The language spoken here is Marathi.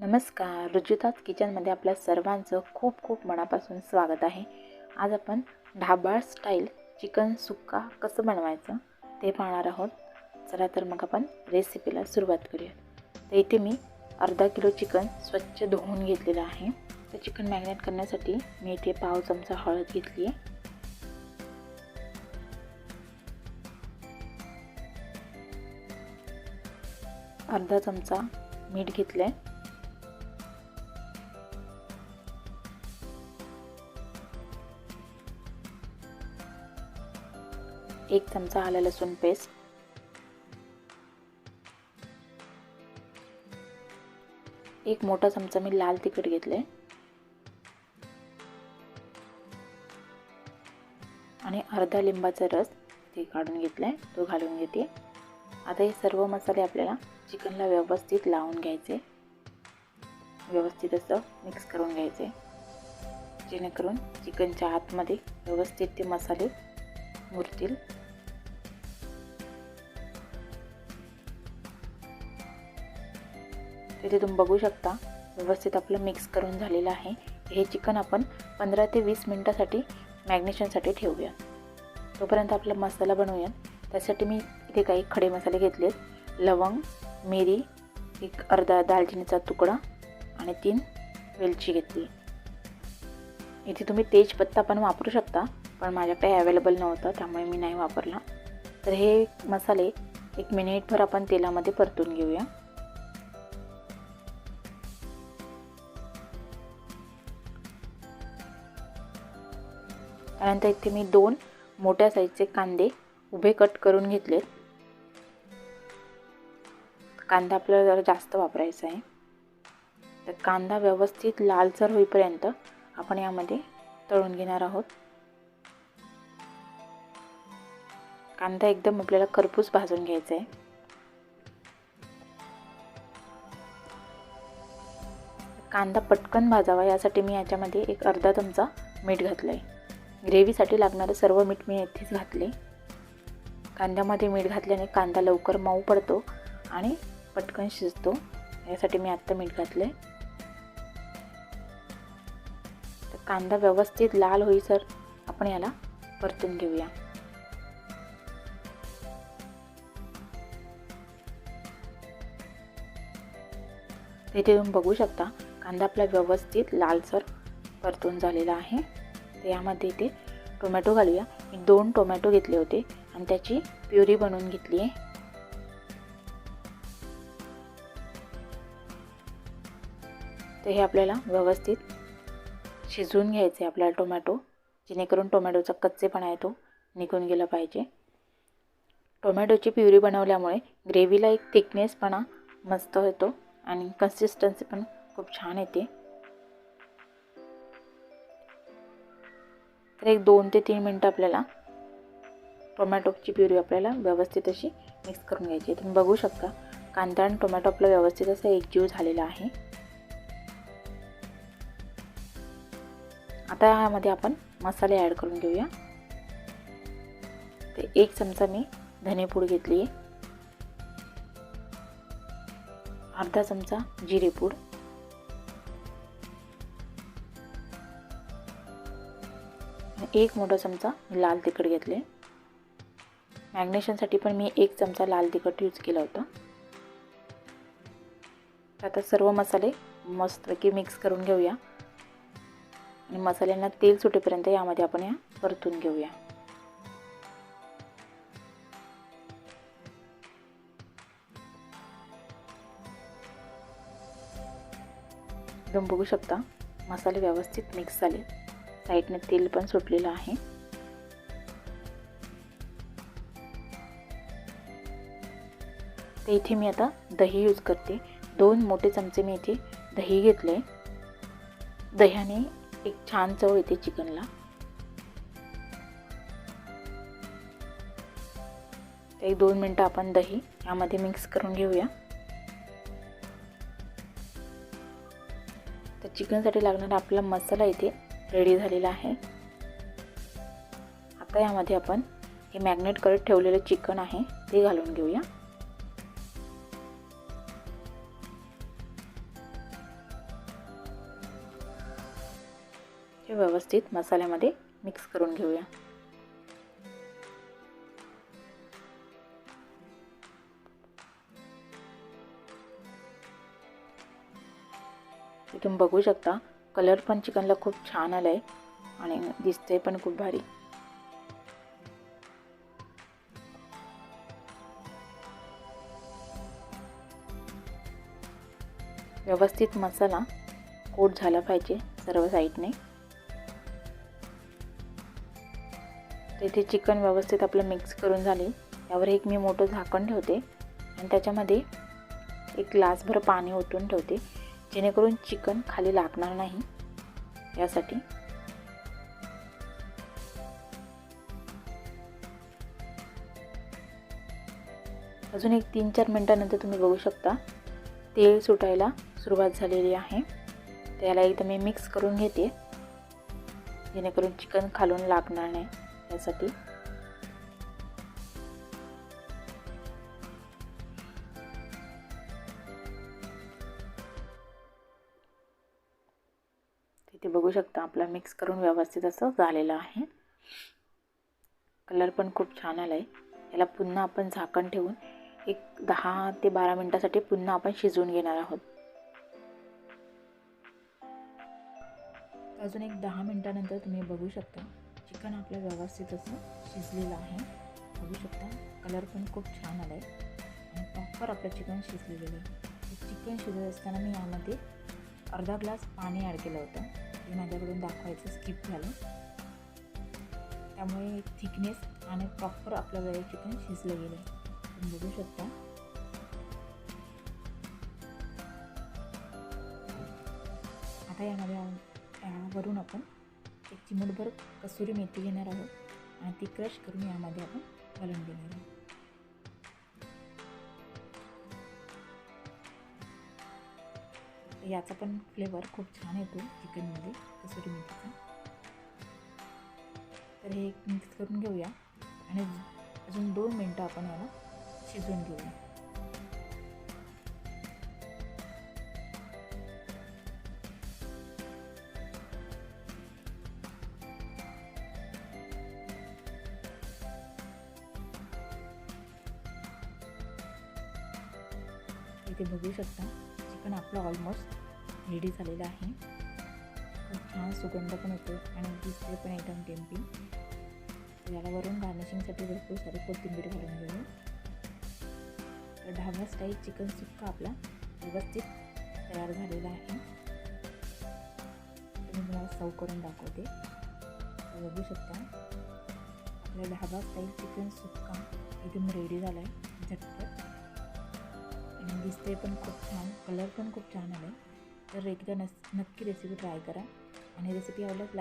नमस्कार रुजुताज किचनमध्ये आपल्या सर्वांचं खूप खूप मनापासून स्वागत आहे. आज आपण ढाबाळ स्टाईल चिकन सुक्का कसं बनवायचं ते पाहणार आहोत. चला तर मग आपण रेसिपीला सुरुवात करूया तर इथे मी अर्धा किलो चिकन स्वच्छ धुवून घेतलेलं आहे. तर चिकन मॅरिनेट करण्यासाठी मी इथे पाव चमचा हळद घेतली आहे अर्धा चमचा मीठ घेतलं आहे एक चमचा आलं लसूण पेस्ट एक मोठा चमचा मी लाल तिखट घेतले आणि अर्धा लिंबाचा रस ते काढून घेतलाय तो घालून घेते. आता हे सर्व मसाले आपल्याला चिकनला व्यवस्थित लावून घ्यायचे. व्यवस्थित असं मिक्स करून घ्यायचे. जेणेकरून चिकनच्या आतमध्ये व्यवस्थित ते मसाले मुरतील तिथे तुम्ही बघू शकता व्यवस्थित आपलं मिक्स करून झालेलं आहे. हे चिकन आपण पंधरा ते वीस मिनटासाठी मॅग्नेशनसाठी ठेवूया. तोपर्यंत आपला मसाला बनवूया. त्यासाठी मी इथे काही खडे मसाले घेतलेत. लवंग मिरी एक अर्धा दालचिनीचा तुकडा आणि तीन वेलची घेतली. इथे तुम्ही तेजपत्ता पण वापरू शकता. पण माझ्याकडे अवेलेबल नव्हतं त्यामुळे मी नाही वापरला. तर हे मसाले एक मिनिटभर आपण तेलामध्ये परतून घेऊया. त्यानंतर इथे मी दोन मोठ्या साईजचे कांदे उभे कट करून घेतलेत कांदा आपल्याला जरा जास्त वापरायचा आहे. तर कांदा व्यवस्थित लालसर होईपर्यंत आपण यामध्ये तळून घेणार आहोत. कांदा एकदम आपल्याला खरपूस भाजून घ्यायचा आहे कांदा पटकन भाजावा यासाठी मी याच्यामध्ये एक अर्धा चमचा मीठ घातलं आहे ग्रेव्हीसाठी लागणारं सर्व मीठ मी येथेच घातले कांद्यामध्ये मीठ घातल्याने कांदा लवकर मऊ पडतो आणि पटकन शिजतो. यासाठी मी आत्ता मीठ घातलं आहे कांदा व्यवस्थित लाल होईसर आपण याला परतून घेऊया. इथे तुम्ही बघू शकता कांदा आपला व्यवस्थित लालसर परतून झालेला आहे. तर यामध्ये इथे टोमॅटो घालूया. मी दोन टोमॅटो घेतले होते आणि त्याची प्युरी बनवून घेतली आहे. तर हे आपल्याला व्यवस्थित शिजवून घ्यायचं आहे आपल्याला टोमॅटो जेणेकरून टोमॅटोचा कच्चेपणा आहे तो निघून गेला पाहिजे. टोमॅटोची प्युरी बनवल्यामुळे ग्रेव्हीला एक थिकनेसपणा मस्त होतो. आणि कन्सिस्टन्सी पण खूप छान येते. तर एक दोन ते तीन मिनटं आपल्याला टोमॅटोची प्युरी आपल्याला व्यवस्थित अशी मिक्स करून घ्यायची तुम्ही बघू शकता कांदा आणि टोमॅटो आपला व्यवस्थित असा एकजीव झालेला आहे. आता यामध्ये आपण मसाले ॲड करून घेऊया. ते एक चमचा मी धनेपूड घेतली आहे. अर्धा चमचा जिरेपूड एक मोठा चमचा लाल तिखट घेतले. मॅग्नेशनसाठी पण मी एक चमचा लाल तिखट यूज केला होता. आता सर्व मसाले मस्तपैकी मिक्स करून घेऊया. आणि मसाल्यांना तेल सुटेपर्यंत यामध्ये आपण या परतून घेऊया. तुम्ही बघू शकता. मसाले व्यवस्थित मिक्स झाले. साईडने तेल पण सुटलेलं आहे. तर इथे मी आता दही यूज करते. दोन मोठे चमचे मी इथे दही घेतले दह्याने एक छान चव येते चिकनला. एक दोन मिनटं आपण दही यामध्ये मिक्स करून घेऊया. चिकनसाठी लागणारा आपला मसाला इथे रेडी झालेला आहे. आता यामध्ये आपण हे मॅग्नेट करत ठेवलेलं चिकन आहे ते घालून घेऊया. हे व्यवस्थित मसाल्यामध्ये मिक्स करून घेऊया. तुम्ही बघू शकता कलर पण चिकनला खूप छान आला आहे आणि दिसते पण खूप भारी. व्यवस्थित मसाला कोट झाला पाहिजे सर्व साईडने. तेथे चिकन व्यवस्थित आपलं मिक्स करून झाले. त्यावर एक मी मोठं झाकण ठेवते आणि त्याच्यामध्ये एक ग्लासभर पाणी ओतून ठेवते. जेणेकरून चिकन खाली लागणार नाही. यासाठी अजून एक तीन चार मिनटानंतर तुम्ही बघू शकता. तेल सुटायला सुरुवात झालेली आहे. त्याला एकदा मी मिक्स करून घेते. जेणेकरून चिकन खालून लागणार नाही. यासाठी इथे बघू शकता आपला मिक्स करून व्यवस्थित असं झालेलं आहे. कलर पण खूप छान आला आहे याला पुन्हा आपण झाकण ठेवून एक दहा ते बारा मिनटासाठी पुन्हा आपण शिजवून घेणार आहोत. अजून एक दहा मिनटानंतर तुम्ही बघू शकता चिकन आपलं व्यवस्थित असं शिजलेलं आहे. बघू शकता कलर पण खूप छान आला आहे आणि प्रॉपर आपलं चिकन शिजलेलं आहे. चिकन शिजत असताना मी यामध्ये अर्धा ग्लास पाणी ॲड केलं होतं. ते माझ्याकडून दाखवायचं स्किप झालं. त्यामुळे थिकनेस आणि प्रॉपर आपलं वेळ चिकन शिजलं गेलं. आहे तुम्ही बघू शकता. आता यामध्ये यावरून आपण एक चिमूटभर कसुरी मेथी घेणार आहोत आणि ती क्रश करून यामध्ये आपण घालून घेणार आहोत. याचा पण फ्लेवर खूप छान येतो चिकनमध्ये कसुरी मेथीचा. तर हे एक मिक्स करून घेऊया आणि अजून दोन मिनटं आपण याला शिजवून घेऊया. इथे बघू शकता. पण आपलं ऑलमोस्ट रेडी झालेलं आहे. छान सुगंध पण येतो आणि दिसते पण एकदम टेम्पी याला वरून गार्निशिंगसाठी भरपूर सारी कोथिंबीर घालून घेऊ. तर ढाबा स्टाईल चिकन सुक्का आपला व्यवस्थित तयार झालेला आहे. मी तुम्हाला सर्व करून दाखवते. बघू शकता आपला ढाबा स्टाईल चिकन सुक्का एकदम रेडी झाला आहे झटपट. आणि दिसते पण खूप छान. कलर पण खूप छान आहे तर एकदा नस नक्की रेसिपी ट्राय करा. आणि रेसिपी आवडल्यास